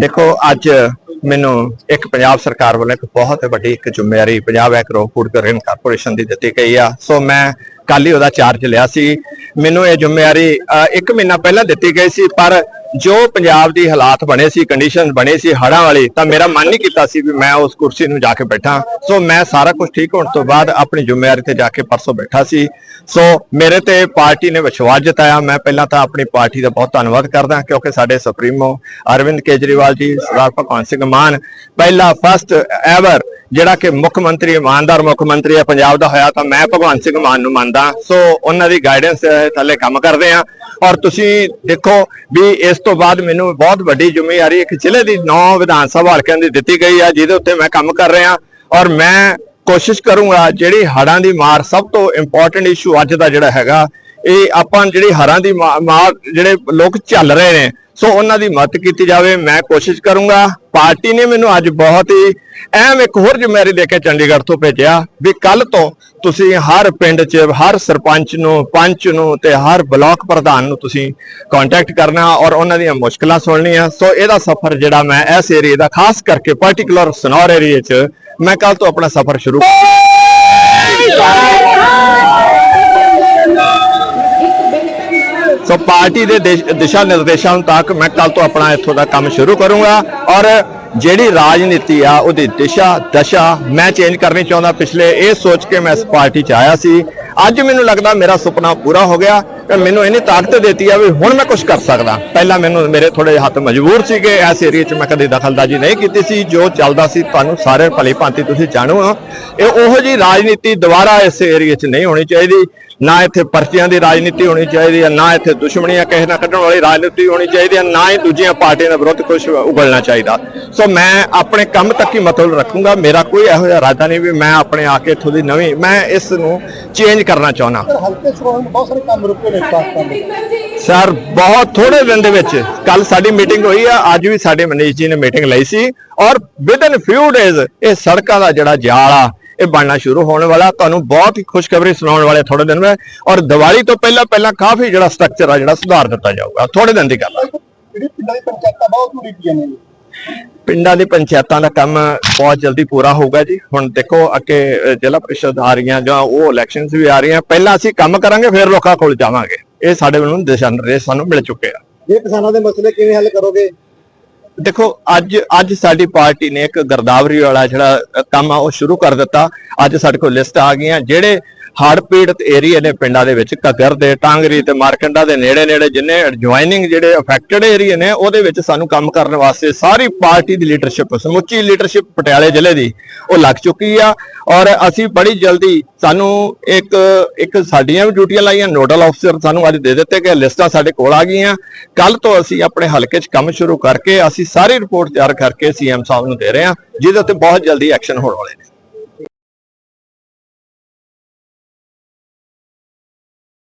ਦੇਖੋ ਅੱਜ ਮੈਨੂੰ ਇੱਕ ਪੰਜਾਬ ਸਰਕਾਰ ਵੱਲੋਂ ਇੱਕ ਬਹੁਤ ਵੱਡੀ ਇੱਕ ਜ਼ਿੰਮੇਵਾਰੀ Punjab agro food grain corporation ਦੀ ਦਿੱਤੀ ਗਈ ਆ। ਸੋ ਮੈਂ ਕੱਲ ਹੀ ਉਹਦਾ ਚਾਰਜ ਲਿਆ ਸੀ। ਮੈਨੂੰ ਇਹ ਜ਼ਿੰਮੇਵਾਰੀ ਅ, ਇੱਕ ਮਹੀਨਾ ਪਹਿਲਾਂ ਦਿੱਤੀ ਗਈ ਸੀ ਪਰ ਜੋ ਪੰਜਾਬ ਦੀ ਹਾਲਾਤ ਬਣੇ ਸੀ ਕੰਡੀਸ਼ਨ ਬਣੇ ਸੀ ਹੜ੍ਹਾਂ ਵਾਲੀ, ਤਾਂ ਮੇਰਾ ਮਨ ਨਹੀਂ ਕੀਤਾ ਸੀ ਵੀ ਮੈਂ ਉਸ ਕੁਰਸੀ ਨੂੰ ਜਾ ਕੇ ਬੈਠਾਂ। ਸੋ ਮੈਂ ਸਾਰਾ ਕੁਝ ਠੀਕ ਹੋਣ ਤੋਂ ਬਾਅਦ ਆਪਣੀ ਜ਼ਿੰਮੇਵਾਰੀ ਤੇ ਜਾ ਕੇ ਪਰਸੋਂ ਬੈਠਾ ਸੀ। ਸੋ ਮੇਰੇ ਤੇ ਪਾਰਟੀ ਨੇ ਵਿਸ਼ਵਾਸ ਜਤਾਇਆ। ਮੈਂ ਪਹਿਲਾਂ ਤਾਂ ਆਪਣੀ ਪਾਰਟੀ ਦਾ ਬਹੁਤ ਧੰਨਵਾਦ ਕਰਦਾ, ਕਿਉਂਕਿ ਸਾਡੇ ਸੁਪਰੀਮੋ ਅਰਵਿੰਦ ਕੇਜਰੀਵਾਲ ਜੀ, ਸਰਦਾਰ ਭਗਵੰਤ ਸਿੰਘ ਮਾਨ, ਪਹਿਲਾ ਫਸਟ ਐਵਰ ਜਿਹੜਾ ਕਿ ਮੁੱਖ ਮੰਤਰੀ, ਇਮਾਨਦਾਰ ਮੁੱਖ ਮੰਤਰੀ ਹੈ ਪੰਜਾਬ ਦਾ ਹੋਇਆ, ਤਾਂ ਮੈਂ ਭਗਵੰਤ ਸਿੰਘ ਮਾਨ ਨੂੰ ਮੰਨਦਾ। ਸੋ ਉਹਨਾਂ ਦੀ ਗਾਈਡੈਂਸ ਥੱਲੇ ਕੰਮ ਕਰਦੇ ਆ ਔਰ ਤੁਸੀਂ ਦੇਖੋ ਵੀ ਇਸ ਤੋਂ ਬਾਅਦ ਮੈਨੂੰ ਬਹੁਤ ਵੱਡੀ ਜ਼ਿੰਮੇਵਾਰੀ ਇੱਕ ਜ਼ਿਲ੍ਹੇ ਦੀ ਨੌ ਵਿਧਾਨ ਸਭਾ ਹਲਕਿਆਂ ਦੀ ਦਿੱਤੀ ਗਈ ਆ, ਜਿਹਦੇ ਉੱਤੇ ਮੈਂ ਕੰਮ ਕਰ ਰਿਹਾ। ਔਰ ਮੈਂ ਕੋਸ਼ਿਸ਼ ਕਰੂੰਗਾ ਜਿਹੜੀ ਹੜ੍ਹਾਂ ਦੀ ਮਾਰ ਸਭ ਤੋਂ ਇੰਪੋਰਟੈਂਟ ਇਸ਼ੂ ਅੱਜ ਦਾ ਜਿਹੜਾ ਹੈਗਾ ਇਹ ਆਪਾਂ ਜਿਹੜੀ ਹੜ੍ਹਾਂ ਦੀ ਮਾਰ ਜਿਹੜੇ ਲੋਕ ਝੱਲ ਰਹੇ ਨੇ ਸੋ ਉਹਨਾਂ ਦੀ ਮਦਦ ਕੀਤੀ ਜਾਵੇ ਮੈਂ ਕੋਸ਼ਿਸ਼ ਕਰੂੰਗਾ। ਪਾਰਟੀ ਨੇ ਮੈਨੂੰ ਅੱਜ ਬਹੁਤ ਹੀ ਅਹਿਮ ਇੱਕ ਹੋਰ ਜ਼ਿੰਮੇਵਾਰੀ ਦੇ ਕੇ ਚੰਡੀਗੜ੍ਹ ਤੋਂ ਭੇਜਿਆ ਵੀ ਕੱਲ ਤੋਂ ਤੁਸੀਂ ਹਰ ਪਿੰਡ 'ਚ ਹਰ ਸਰਪੰਚ ਨੂੰ ਪੰਚ ਨੂੰ ਤੇ ਹਰ ਬਲਾਕ ਪ੍ਰਧਾਨ ਨੂੰ ਤੁਸੀਂ ਕੰਟੈਕਟ ਕਰਨਾ ਔਰ ਉਹਨਾਂ ਦੀਆਂ ਮੁਸ਼ਕਲਾਂ ਸੁਣਨੀਆਂ। ਸੋ ਇਹਦਾ ਸਫ਼ਰ ਜਿਹੜਾ ਮੈਂ ਇਸ ਏਰੀਆ ਦਾ ਖਾਸ ਕਰਕੇ ਪਾਰਟਿਕੂਲਰ ਸਨੌਰ ਏਰੀਆ 'ਚ ਮੈਂ ਕੱਲ ਤੋਂ ਆਪਣਾ ਸਫ਼ਰ ਸ਼ੁਰੂ ਸੋ ਪਾਰਟੀ ਦੇ ਦਿਸ਼ਾ ਨਿਰਦੇਸ਼ਾਂ ਤੱਕ ਮੈਂ ਕੱਲ ਤੋਂ ਆਪਣਾ ਇੱਥੋਂ ਦਾ ਕੰਮ ਸ਼ੁਰੂ ਕਰੂੰਗਾ ਔਰ ਜਿਹੜੀ ਰਾਜਨੀਤੀ ਆ, ਉਹਦੀ ਦਿਸ਼ਾ, ਦਸ਼ਾ ਮੈਂ ਚੇਂਜ ਕਰਨੀ ਚਾਹੁੰਦਾ। ਪਿਛਲੇ ਇਹ ਸੋਚ ਕੇ ਮੈਂ ਇਸ ਪਾਰਟੀ 'ਚ ਆਇਆ ਸੀ। ਅੱਜ ਮੈਨੂੰ ਲੱਗਦਾ ਮੇਰਾ ਸੁਪਨਾ ਪੂਰਾ ਹੋ ਗਿਆ ਤੇ ਮੈਨੂੰ ਇਹਨੀ ਤਾਕਤ ਦਿੱਤੀ ਆ ਵੀ ਹੁਣ ਮੈਂ ਕੁਝ ਕਰ ਸਕਦਾ। ਪਹਿਲਾਂ ਮੈਨੂੰ ਮੇਰੇ ਥੋੜੇ ਹੱਥ ਮਜਬੂਰ ਸੀਗੇ, ਇਸ ਏਰੀਆ 'ਚ ਮੈਂ ਕਦੇ ਦਖਲਦਾਜ਼ੀ ਨਹੀਂ ਕੀਤੀ ਸੀ। ਜੋ ਚੱਲਦਾ ਸੀ, ਤੁਹਾਨੂੰ ਸਾਰੇ ਭਲੀ ਭਾਂਤੀ ਤੁਸੀਂ ਜਾਣੋ। ਹੋ ਇਹ ਉਹੋ ਜੀ ਰਾਜਨੀਤੀ ਦੁਬਾਰਾ ਇਸ ਏਰੀਆ 'ਚ ਨਹੀਂ ਹੋਣੀ ਚਾਹੀਦੀ। ਨਾ ਇੱਥੇ ਪਰਚੀਆਂ ਦੀ ਰਾਜਨੀਤੀ ਹੋਣੀ ਚਾਹੀਦੀ ਹੈ ਨਾ ਇੱਥੇ ਦੁਸ਼ਮਣੀਆਂ ਕਿਸੇ ਨਾਲ ਕੱਢਣ ਵਾਲੀ ਰਾਜਨੀਤੀ ਹੋਣੀ ਚਾਹੀਦੀ ਹੈ ਨਾ ਹੀ ਦੂਜੀਆਂ ਪਾਰਟੀਆਂ ਦੇ ਵਿਰੁੱਧ ਕੁਝ ਉਗਲਣਾ ਚਾਹੀਦਾ। ਸੋ ਮੈਂ ਆਪਣੇ ਕੰਮ ਤੱਕ ਹੀ ਮਤਲਬ ਰੱਖੂੰਗਾ ਮੇਰਾ ਕੋਈ ਇਹੋ ਜਿਹਾ ਇਰਾਦਾ ਨਹੀਂ ਵੀ ਮੈਂ ਆਪਣੇ ਆ ਕੇ ਇੱਥੋਂ ਦੀ ਨਵੀਂ ਮੈਂ ਇਸ ਨੂੰ ਚੇਂਜ ਕਰਨਾ ਚਾਹੁੰਦਾ। ਸਰ ਹਲਕੇ ਬਹੁਤ ਸਾਰੇ ਕੰਮ ਰੁਕੇ ਨੇ ਪਾਕਿਸਤਾਨ ਦੇ। ਸਰ ਬਹੁਤ ਥੋੜੇ ਦਿਨ ਦੇ ਵਿੱਚ ਕੱਲ ਸਾਡੀ ਮੀਟਿੰਗ ਹੋਈ ਆ ਅੱਜ ਵੀ ਸਾਡੇ ਮਨੀਸ਼ ਜੀ ਨੇ ਮੀਟਿੰਗ ਲਈ ਸੀ ਔਰ ਵਿਦ ਇਨ ਫਿਊ ਡੇਜ਼ ਇਹ ਸੜਕਾਂ ਦਾ ਜਿਹੜਾ ਜਾਲ ਆ ਇਹ ਬਣਨਾ ਸ਼ੁਰੂ ਹੋਣ ਵਾਲਾ। ਤੁਹਾਨੂੰ ਬਹੁਤ ਹੀ ਖੁਸ਼ਖਬਰੀ ਸੁਣਾਉਣ ਵਾਲੇ ਥੋੜੇ ਦਿਨ ਵਿੱਚ ਔਰ ਦੀਵਾਲੀ ਤੋਂ ਪਹਿਲਾਂ ਪਹਿਲਾਂ ਕਾਫੀ ਜਿਹੜਾ ਸਟਰਕਚਰ ਆ ਜਿਹੜਾ ਸੁਧਾਰ ਦਿੱਤਾ ਜਾਊਗਾ। ਥੋੜੇ ਦਿਨ ਦੀ ਗੱਲ ਆ। ਜਿਹੜੀ ਪਿੰਡਾਂ ਦੀ ਪੰਚਾਇਤਾਂ ਬਹੁਤ ਨੇ। ਪਿੰਡਾਂ ਦੀ ਪੰਚਾਇਤਾਂ ਦਾ ਕੰਮ ਬਹੁਤ ਜਲਦੀ ਪੂਰਾ ਹੋਊਗਾ ਜੀ। ਹੁਣ ਦੇਖੋ ਅੱਗੇ ਜ਼ਿਲ੍ਹਾ ਪ੍ਰੀਸ਼ਦ ਆ ਰਹੀਆਂ ਜਾਂ ਉਹ ਇਲੈਕਸ਼ਨਸ ਵੀ ਆ ਰਹੀਆਂ। ਪਹਿਲਾਂ ਅਸੀਂ ਕੰਮ ਕਰਾਂਗੇ ਫਿਰ ਲੋਕਾਂ ਕੋਲ ਜਾਵਾਂਗੇ। ਇਹ ਸਾਡੇ ਵੱਲੋਂ ਦਿਸ਼ਾ ਨਿਰਦੇਸ਼ ਸਾਨੂੰ ਮਿਲ ਚੁੱਕੇ ਆ। ਇਹ ਕਿਸਾਨਾਂ ਦੇ ਮਸਲੇ ਕਿਵੇਂ ਹੱਲ ਕਰੋਗੇ? ਦੇਖੋ, ਅੱਜ ਅੱਜ ਸਾਡੀ ਪਾਰਟੀ ਨੇ ਇੱਕ ਗਰਦਾਵਰੀ ਵਾਲਾ ਜਿਹੜਾ ਕੰਮ ਆ, ਉਹ ਸ਼ੁਰੂ ਕਰ ਦਿੱਤਾ। ਅੱਜ ਸਾਡੇ ਕੋਲ ਲਿਸਟ ਆ ਗਈਆਂ, ਜਿਹੜੇ ਹੜ੍ਹ ਪੀੜਤ ਏਰੀਆ ਨੇ ਪਿੰਡਾਂ ਦੇ ਵਿੱਚ, ਘੱਗਰ ਦੇ, ਟਾਂਗਰੀ ਤੇ ਮਾਰਕੰਡਾ ਦੇ ਨੇੜੇ ਨੇੜੇ ਜਿੰਨੇ ਜੁਆਇਨਿੰਗ ਜਿਹੜੇ ਅਫੈਕਟਡ ਏਰੀਆ ਨੇ, ਉਹਦੇ ਵਿੱਚ ਸਾਨੂੰ ਕੰਮ ਕਰਨ ਵਾਸਤੇ ਸਾਰੀ ਪਾਰਟੀ ਦੀ ਲੀਡਰਸ਼ਿਪ ਸਮੁੱਚੀ ਲੀਡਰਸ਼ਿਪ ਪਟਿਆਲੇ ਜ਼ਿਲ੍ਹੇ ਦੀ, ਉਹ ਲੱਗ ਚੁੱਕੀ ਆ। ਔਰ ਅਸੀਂ ਬੜੀ ਜਲਦੀ ਸਾਨੂੰ ਇੱਕ ਇੱਕ ਸਾਡੀਆਂ ਵੀ ਡਿਊਟੀਆਂ ਲਾਈਆਂ, ਨੋਡਲ ਅਫਸਰ ਸਾਨੂੰ ਅੱਜ ਦੇ ਦਿੱਤੇ ਗਏ, ਲਿਸਟਾਂ ਸਾਡੇ ਕੋਲ ਆ ਗਈਆਂ। ਕੱਲ ਤੋਂ ਅਸੀਂ ਆਪਣੇ ਹਲਕੇ 'ਚ ਕੰਮ ਸ਼ੁਰੂ ਕਰਕੇ ਅਸੀਂ ਸਾਰੀ ਰਿਪੋਰਟ ਤਿਆਰ ਕਰਕੇ ਸੀਐਮ ਸਾਹਿਬ ਨੂੰ ਦੇ ਰਹੇ ਹਾਂ, ਜਿਹਦੇ ਉੱਤੇ ਬਹੁਤ ਜਲਦੀ ਐਕਸ਼ਨ ਹੋਣ ਵਾਲੇ ਨੇ।